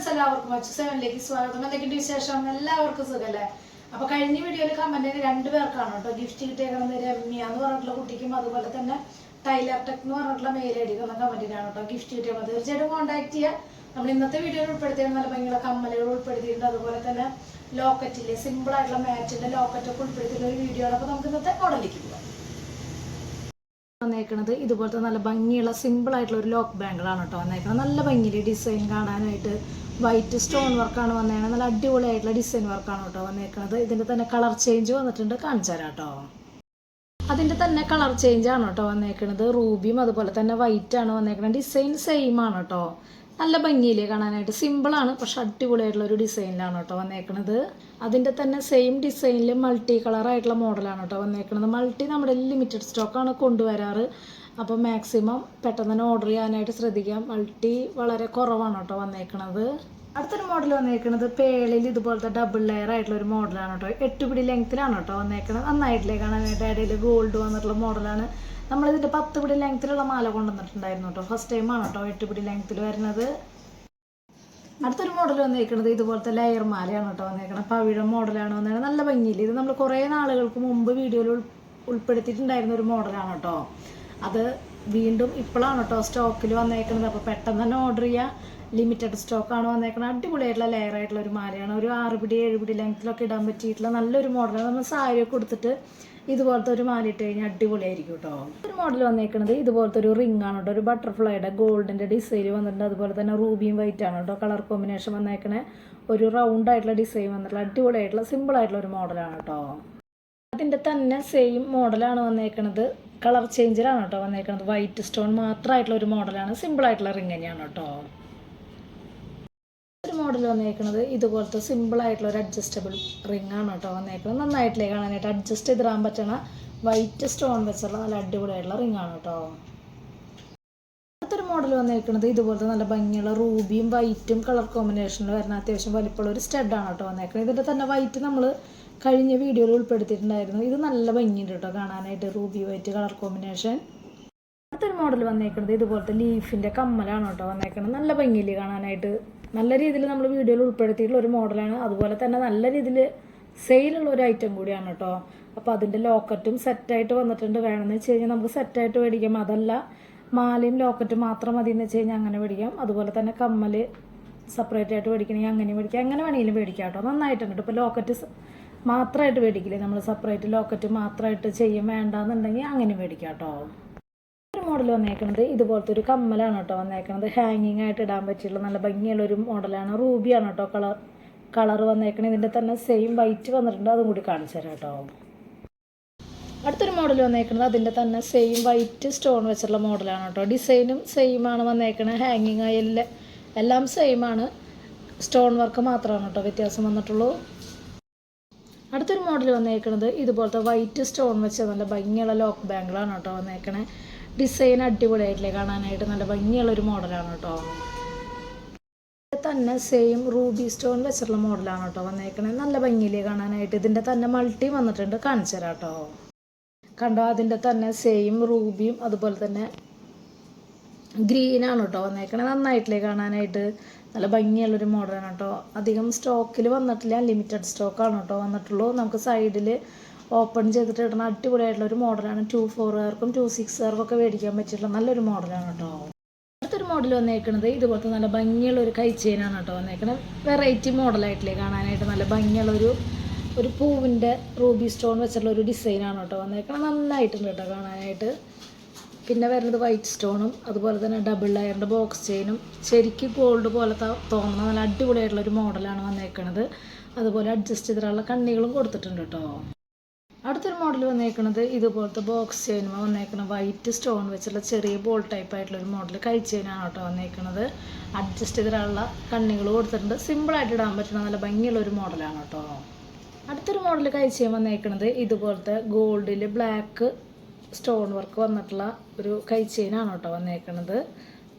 Friends എല്ലാവർക്കും അച്ചു സെവനിലേക്ക് സ്വാഗതം. എന്തൊക്കെയുണ്ട് വിശേഷം? എല്ലാവർക്കും സുഖല്ലേ? അപ്പൊ കഴിഞ്ഞ വീഡിയോയിൽ കമന്റ് രണ്ടു പേർക്കാണ് കേട്ടോ. ഗിഫ്റ്റ് കിട്ടിയേക്കുന്നത് രമ്യ എന്ന് പറഞ്ഞിട്ടുള്ള കുട്ടിക്കും അതുപോലെ തന്നെ ടൈലർ ടെക് എന്ന് പറഞ്ഞിട്ടുള്ള മെയിൽ ഐ ഡിക്കുന്ന കമന്റിനാണ് കേട്ടോ ഗിഫ്റ്റ് കിട്ടിയത് തീർച്ചയായിട്ടും കോൺടാക്ട് ചെയ്യുക നമ്മൾ ഇന്നത്തെ വീഡിയോയിൽ ഉൾപ്പെടുത്തിയ നല്ല ഭംഗിയുള്ള കമ്മലുകൾ ഉൾപ്പെടുത്തിയിട്ടുണ്ട്. അതുപോലെ തന്നെ ലോക്കറ്റിലെ സിമ്പിൾ ആയിട്ടുള്ള മാച്ചിന്റെ ലോക്കറ്റ് ഒക്കെ ഉൾപ്പെടുത്തിയിട്ടുള്ള ഒരു വീഡിയോ ആണ്. അപ്പൊ നമുക്ക് ഇന്നത്തെ മോഡലിലേക്ക് പോകാം വന്നേക്കണത് ഇതുപോലത്തെ നല്ല ഭംഗിയുള്ള സിമ്പിൾ ആയിട്ടുള്ള ഒരു ലോക്ക് ബാങ്കിളാണ് കേട്ടോ വന്നേക്കണത്. നല്ല ഭംഗിയിൽ ഡിസൈൻ കാണാനായിട്ട് വൈറ്റ് സ്റ്റോൺ വർക്കാണ് വന്നേക്കണത്. നല്ല അടിപൊളിയായിട്ടുള്ള ഡിസൈൻ വർക്കാണ് കേട്ടോ വന്നേക്കുന്നത് ഇതിന്റെ തന്നെ കളർ ചേഞ്ച് വന്നിട്ടുണ്ട്. കാണിച്ചു തരാം കേട്ടോ. അതിന്റെ തന്നെ കളർ ചേഞ്ച് ആണ് കേട്ടോ വന്നേക്കുന്നത് റൂബിയും അതുപോലെ തന്നെ വൈറ്റ് ആണ് വന്നേക്കുന്നത് ഡിസൈൻ സെയിം ആണ് കേട്ടോ. നല്ല ഭംഗിയില്ലേ കാണാനായിട്ട്. സിമ്പിളാണ് പക്ഷെ അടിപൊളിയായിട്ടുള്ള ഒരു ഡിസൈനിലാണ് കേട്ടോ വന്നേക്കണത്. അതിന്റെ തന്നെ സെയിം ഡിസൈനിൽ മൾട്ടി കളർ ആയിട്ടുള്ള മോഡലാണ് കേട്ടോ വന്നേക്കണത്. മൾട്ടി നമ്മുടെ ലിമിറ്റഡ് സ്റ്റോക്കാണ് കൊണ്ടുവരാറ്. അപ്പോൾ മാക്സിമം പെട്ടെന്ന് തന്നെ ഓർഡർ ചെയ്യാനായിട്ട് ശ്രദ്ധിക്കാം. മൾട്ടി വളരെ കുറവാണ് കേട്ടോ വന്നേക്കണത്. അടുത്തൊരു മോഡൽ വന്നേക്കണത് പേളിൽ ഇതുപോലത്തെ ഡബിൾ ലെയർ ആയിട്ടുള്ള ഒരു മോഡലാണ് കേട്ടോ എട്ട് പിടി ലെങ്ത്തിലാണ് കേട്ടോ വന്നേക്കുന്നത് നന്നായിട്ടില്ലേ കാണാനായിട്ട് ഇടയിൽ ഗോൾഡ് വന്നിട്ടുള്ള മോഡലാണ് നമ്മളിതിന്റെ പത്ത് പിടി ലെങ്ത്തിലുള്ള മാല കൊണ്ടുവന്നിട്ടുണ്ടായിരുന്നു കേട്ടോ ഫസ്റ്റ് ടൈമാണ് കേട്ടോ എട്ട് പിടി ലെങ്ത്തിൽ വരുന്നത്. അടുത്തൊരു മോഡൽ വന്നേക്കുന്നത് ഇതുപോലത്തെ ലെയർ മാലയാണ് കേട്ടോ വന്നേക്കുന്നത് പവിഴ മോഡലാണ് വന്നേക്കുന്നത് നല്ല ഭംഗിയില്ല ഇത് നമ്മൾ കുറേ നാളുകൾക്ക് മുമ്പ് വീഡിയോയിൽ ഉൾപ്പെടുത്തിയിട്ടുണ്ടായിരുന്ന ഒരു മോഡലാണ് കേട്ടോ അത് വീണ്ടും ഇപ്പോഴാണ് കേട്ടോ സ്റ്റോക്കിൽ വന്നേക്കുന്നത് അപ്പോൾ പെട്ടെന്ന് തന്നെ ഓർഡർ ചെയ്യുക ലിമിറ്റഡ് സ്റ്റോക്ക് സ്റ്റോക്കാണ് വന്നേക്കുന്നത് അടിപൊളിയായിട്ടുള്ള ലെയർ ആയിട്ടുള്ള ഒരു മാലയാണ്. ഒരു ആറ് പിടി ഏഴ് പിടി ലെങ്ത്തിലൊക്കെ ഇടാൻ പറ്റിയിട്ടുള്ള നല്ലൊരു മോഡലാണ് നമ്മൾ സാരിയൊക്കെ കൊടുത്തിട്ട് ഇതുപോലത്തെ ഒരു മാല ഇട്ട് കഴിഞ്ഞാൽ അടിപൊളിയായിരിക്കും കേട്ടോ ഒരു മോഡൽ വന്നേക്കുന്നത് ഇതുപോലത്തെ ഒരു റിംഗ് ആണ് കേട്ടോ ഒരു ബട്ടർഫ്ലൈയുടെ ഗോൾഡിന്റെ ഡിസൈൻ വന്നിട്ടുണ്ട്. അതുപോലെ തന്നെ റൂബിയും വൈറ്റ് ആണ് കേട്ടോ കളർ കോമ്പിനേഷൻ വന്നേക്കണേ ഒരു റൗണ്ട് ആയിട്ടുള്ള ഡിസൈൻ വന്നിട്ടുള്ള അടിപൊളിയായിട്ടുള്ള സിമ്പിൾ ആയിട്ടുള്ള ഒരു മോഡലാണ് കേട്ടോ അതിന്റെ തന്നെ സെയിം മോഡലാണ് വന്നേക്കണത്. കളർ ചേഞ്ചിലാണ് കേട്ടോ വന്നേക്കണത്. വൈറ്റ് സ്റ്റോൺ മാത്രമായിട്ടുള്ള ഒരു മോഡലാണ് സിമ്പിൾ ആയിട്ടുള്ള റിംഗ് തന്നെയാണ് കേട്ടോ മോഡൽ വന്നേക്കുന്നത് ഇതുപോലത്തെ സിമ്പിൾ ആയിട്ടുള്ള ഒരു അഡ്ജസ്റ്റബിൾ റിംഗ് ആണ് കേട്ടോ വന്നേക്കുന്നത് നന്നായിട്ടില്ലേ കാണാനായിട്ട്? അഡ്ജസ്റ്റ് ചെയ്തിടാൻ പറ്റണ വൈറ്റ് സ്റ്റോൺ വെച്ചുള്ള നല്ല അടിപൊളിയായിട്ടുള്ള റിംഗ് ആണ് കേട്ടോ. അടുത്തൊരു മോഡൽ വന്നേക്കുന്നത് ഇതുപോലത്തെ നല്ല ഭംഗിയുള്ള റൂബിയും വൈറ്റും കളർ കോമ്പിനേഷനിൽ വരുന്ന അത്യാവശ്യം വലിപ്പമുള്ള ഒരു സ്റ്റഡാണ് കേട്ടോ വന്നേക്കുന്നത് ഇതിന്റെ തന്നെ വൈറ്റ് നമ്മൾ കഴിഞ്ഞ വീഡിയോയിൽ ഉൾപ്പെടുത്തിയിട്ടുണ്ടായിരുന്നു. ഇത് നല്ല ഭംഗിയുണ്ട് കേട്ടോ കാണാനായിട്ട് റൂബി വൈറ്റ് കളർ കോമ്പിനേഷൻ അടുത്തൊരു മോഡൽ വന്നേക്കുന്നത് ഇതുപോലത്തെ ലീഫിന്റെ കമ്മലാണ് കേട്ടോ വന്നേക്കുന്നത് നല്ല ഭംഗിയില്ലേ കാണാനായിട്ട്? നല്ല രീതിയിൽ നമ്മൾ വീഡിയോയിൽ ഉൾപ്പെടുത്തിയിട്ടുള്ള ഒരു മോഡലാണ്. അതുപോലെ തന്നെ നല്ല രീതിയിൽ സെയിലുള്ള ഒരു ഐറ്റം കൂടിയാണ് കേട്ടോ. അപ്പോൾ അതിന്റെ ലോക്കറ്റും സെറ്റായിട്ട് വന്നിട്ടുണ്ട്. വേണമെന്ന് വെച്ച് കഴിഞ്ഞാൽ നമുക്ക് സെറ്റായിട്ട് മേടിക്കാം. അതല്ല മാലയും ലോക്കറ്റും മാത്രം മതി എന്ന് വെച്ച് കഴിഞ്ഞാൽ അങ്ങനെ മേടിക്കാം. അതുപോലെ തന്നെ കമ്മൽ സെപ്പറേറ്റ് ആയിട്ട് മേടിക്കണമെങ്കിൽ അങ്ങനെ മേടിക്കാം. എങ്ങനെ വേണമെങ്കിലും മേടിക്കാം കേട്ടോ. നന്നായിട്ടുണ്ട് ഇപ്പോൾ ലോക്കറ്റ് മാത്രമായിട്ട് മേടിക്കില്ലേ? നമ്മൾ സെപ്പറേറ്റ് ലോക്കറ്റ് മാത്രമായിട്ട് ചെയ്യും വേണ്ടാന്നുണ്ടെങ്കിൽ അങ്ങനെ മേടിക്കാം കേട്ടോ. മോഡൽ വന്നേക്കുന്നത് ഇതുപോലത്തെ ഒരു കമ്മലാണ് കേട്ടോ വന്നേക്കുന്നത് ഹാങ്ങിങ് ആയിട്ട് ഇടാൻ പറ്റിയുള്ള നല്ല ഭംഗിയുള്ള ഒരു മോഡലാണ് റൂബിയാണ് കേട്ടോ കളർ കളർ വന്നേക്കണത്. ഇതിന്റെ തന്നെ സെയിം വൈറ്റ് വന്നിട്ടുണ്ട്. അതും കൂടി കാണിച്ചു തരാം കേട്ടോ. അടുത്തൊരു മോഡൽ വന്നേക്കുന്നത് അതിന്റെ തന്നെ സെയിം വൈറ്റ് സ്റ്റോൺ വെച്ചുള്ള മോഡലാണ് കേട്ടോ. ഡിസൈനും സെയിം ആണ് വന്നേക്കണത്. ഹാങ്ങിങ് ആയി എല്ലാം എല്ലാം സെയിം ആണ്. സ്റ്റോൺ വർക്ക് മാത്രമാണ് കേട്ടോ വ്യത്യാസം വന്നിട്ടുള്ളൂ. അടുത്തൊരു മോഡൽ വന്നേക്കുന്നത് ഇതുപോലത്തെ വൈറ്റ് സ്റ്റോൺ വെച്ച നല്ല ഭംഗിയുള്ള ലോക്ക് ബാങ്കിളാണ് കേട്ടോ വന്നേക്കണേ ഡിസൈൻ അടിപൊളിയായിട്ടില്ലേ കാണാനായിട്ട് നല്ല ഭംഗിയുള്ള ഒരു മോഡലാണ് കേട്ടോ തന്നെ സെയിം റൂബി സ്റ്റോൺ വെച്ചിട്ടുള്ള മോഡലാണ് കേട്ടോ വന്നേക്കണേ. നല്ല ഭംഗിയിലേ കാണാനായിട്ട്. ഇതിന്റെ തന്നെ മൾട്ടി വന്നിട്ടുണ്ട് കാണിച്ചു തരാം കേട്ടോ കണ്ടോ അതിന്റെ തന്നെ സെയിം റൂബിയും അതുപോലെ തന്നെ ഗ്രീനാണ് കേട്ടോ വന്നേക്കണേ. നന്നായിട്ടില്ലേ കാണാനായിട്ട്. നല്ല ഭംഗിയുള്ളൊരു മോഡലാണ് കേട്ടോ അധികം സ്റ്റോക്കിൽ വന്നിട്ടില്ല ലിമിറ്റഡ് സ്റ്റോക്കാണ് കേട്ടോ വന്നിട്ടുള്ളൂ. നമുക്ക് സൈഡിൽ ഓപ്പൺ ചെയ്തിട്ട് ഇടുന്ന അടിപൊളിയായിട്ടുള്ള ഒരു മോഡലാണ് ടു ഫോറുകാർക്കും ടു സിക്സുകാർക്കും ഒക്കെ മേടിക്കാൻ പറ്റിയിട്ടുള്ള നല്ലൊരു മോഡലാണ് കേട്ടോ. അടുത്തൊരു മോഡൽ വന്നേക്കുന്നത് ഇതുപോലത്തെ നല്ല ഭംഗിയുള്ള ഒരു കൈ ചെയിനാണ് കേട്ടോ വന്നേക്കുന്നത് വെറൈറ്റി മോഡലായിട്ടില്ലേ കാണാനായിട്ട് നല്ല ഭംഗിയുള്ള ഒരു ഒരു പൂവിന്റെ റൂബി സ്റ്റോൺ വെച്ചിട്ടുള്ള ഒരു ഡിസൈനാണ് കേട്ടോ വന്നേക്കുന്നത് നന്നായിട്ടുണ്ട് കേട്ടോ കാണാനായിട്ട്. പിന്നെ വരുന്നത് വൈറ്റ് സ്റ്റോണും അതുപോലെ തന്നെ ഡബിൾ ലയറിന്റെ ബോക്സ് ചെയിനും ശരിക്കും ഗോൾഡ് പോലെ തോന്നുന്ന നല്ല അടിപൊളിയായിട്ടുള്ള ഒരു മോഡലാണ് വന്നേക്കുന്നത് അതുപോലെ അഡ്ജസ്റ്റ് ചെയ്തിട്ടുള്ള കണ്ണികളും കൊടുത്തിട്ടുണ്ട് കേട്ടോ. അടുത്തൊരു മോഡൽ വന്നേക്കുന്നത് ഇതുപോലത്തെ ബോക്സ് ചെയിനുമ വന്നേക്കുന്ന വൈറ്റ് സ്റ്റോൺ വെച്ചുള്ള ചെറിയ ബോൾ ടൈപ്പ് ആയിട്ടുള്ള ഒരു മോഡൽ കൈ ചെയിനാണ് കേട്ടോ വന്നേക്കുന്നത് അഡ്ജസ്റ്റ് ചെയ്തിട്ടുള്ള കണ്ണികൾ കൊടുത്തിട്ടുണ്ട്. സിമ്പിളായിട്ട് ഇടാൻ പറ്റുന്ന നല്ല ഭംഗിയുള്ള ഒരു മോഡലാണ് കേട്ടോ. അടുത്തൊരു മോഡൽ കൈ ചെയിൻ വന്നേക്കുന്നത് ഇതുപോലത്തെ ഗോൾഡിൽ ബ്ലാക്ക് സ്റ്റോൺ വർക്ക് വന്നിട്ടുള്ള ഒരു കൈ ചെയിനാണ് കേട്ടോ വന്നേക്കുന്നത്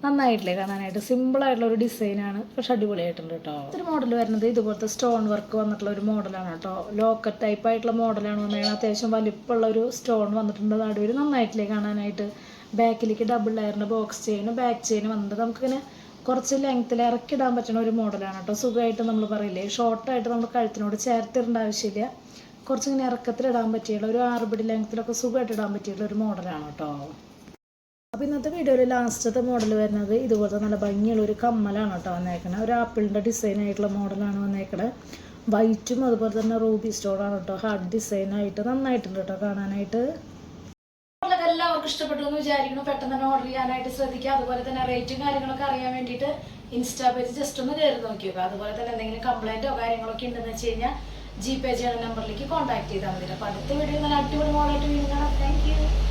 നന്നായിട്ടില്ലേ കാണാനായിട്ട്? സിമ്പിൾ ആയിട്ടുള്ള ഒരു ഡിസൈനാണ് പക്ഷെ അടിപൊളിയായിട്ടുണ്ട് കേട്ടോ ഒരു മോഡൽ വരുന്നത് ഇതുപോലത്തെ സ്റ്റോൺ വർക്ക് വന്നിട്ടുള്ള ഒരു മോഡലാണ് കേട്ടോ ലോക്കറ്റ് ടൈപ്പ് ആയിട്ടുള്ള മോഡലാണ് വന്നത് അത്യാവശ്യം വലിപ്പമുള്ള ഒരു സ്റ്റോൺ വന്നിട്ടുണ്ട്. നടുവിൽ നന്നായിട്ടില്ലേ കാണാനായിട്ട്? ബാക്കിലേക്ക് ഡബിൾ ലെയറിന്റെ ബോക്സ് ചെയിനും ബാക്ക് ചെയിനും വന്നിട്ട് നമുക്കിങ്ങനെ കുറച്ച് ലെങ്ത്തിൽ ഇറക്കിടാൻ പറ്റുന്ന ഒരു മോഡലാണ് കേട്ടോ സുഖമായിട്ട് നമ്മൾ പറയില്ലേ? ഷോർട്ടായിട്ട് നമ്മൾ കഴുത്തിനോട് ചേർത്തിടേണ്ട ആവശ്യമില്ല. കുറച്ചിങ്ങനെ ഇറക്കത്തിലിടാൻ പറ്റിയുള്ള ഒരു ആറുപടി ലെങ്ത്തിലൊക്കെ സുഖമായിട്ട് ഇടാൻ പറ്റിയുള്ള ഒരു മോഡലാണ് കേട്ടോ അപ്പോൾ ഇന്നത്തെ വീഡിയോയിൽ ലാസ്റ്റത്തെ മോഡൽ വരുന്നത് ഇതുപോലത്തെ നല്ല ഭംഗിയുള്ള ഒരു കമ്മലാണ് കേട്ടോ വന്നേക്കണത് ഒരു ആപ്പിളിന്റെ ഡിസൈൻ ആയിട്ടുള്ള മോഡലാണ് വന്നേക്കണത് വൈറ്റും അതുപോലെ തന്നെ റൂബി സ്റ്റോണാണ് കേട്ടോ. ഹാർഡ് ഡിസൈൻ ആയിട്ട് നന്നായിട്ടുണ്ട് കേട്ടോ കാണാനായിട്ട്. എല്ലാവർക്കും ഇഷ്ടപ്പെട്ടു എന്ന് വിചാരിക്കുന്നു. പെട്ടെന്ന് തന്നെ ഓർഡർ ചെയ്യാനായിട്ട് ശ്രദ്ധിക്കുക അതുപോലെ തന്നെ റേറ്റും കാര്യങ്ങളൊക്കെ അറിയാൻ വേണ്ടിയിട്ട് ഇൻസ്റ്റാ പേജ് ജസ്റ്റ് ഒന്ന് കയറി നോക്കി അതുപോലെ തന്നെ എന്തെങ്കിലും കംപ്ലൈന്റോ കാര്യങ്ങളൊക്കെ ഉണ്ടെന്ന് വെച്ച് കഴിഞ്ഞാൽ ജി പേ ചെയ്യുന്ന നമ്പറിലേക്ക് കോൺടാക്ട് ചെയ്താൽ മതി. അപ്പോൾ അടുത്ത വീഡിയോ നല്ല അടിപൊളി മോഡലായിട്ട് വീണ്ടും കാണാം. താങ്ക്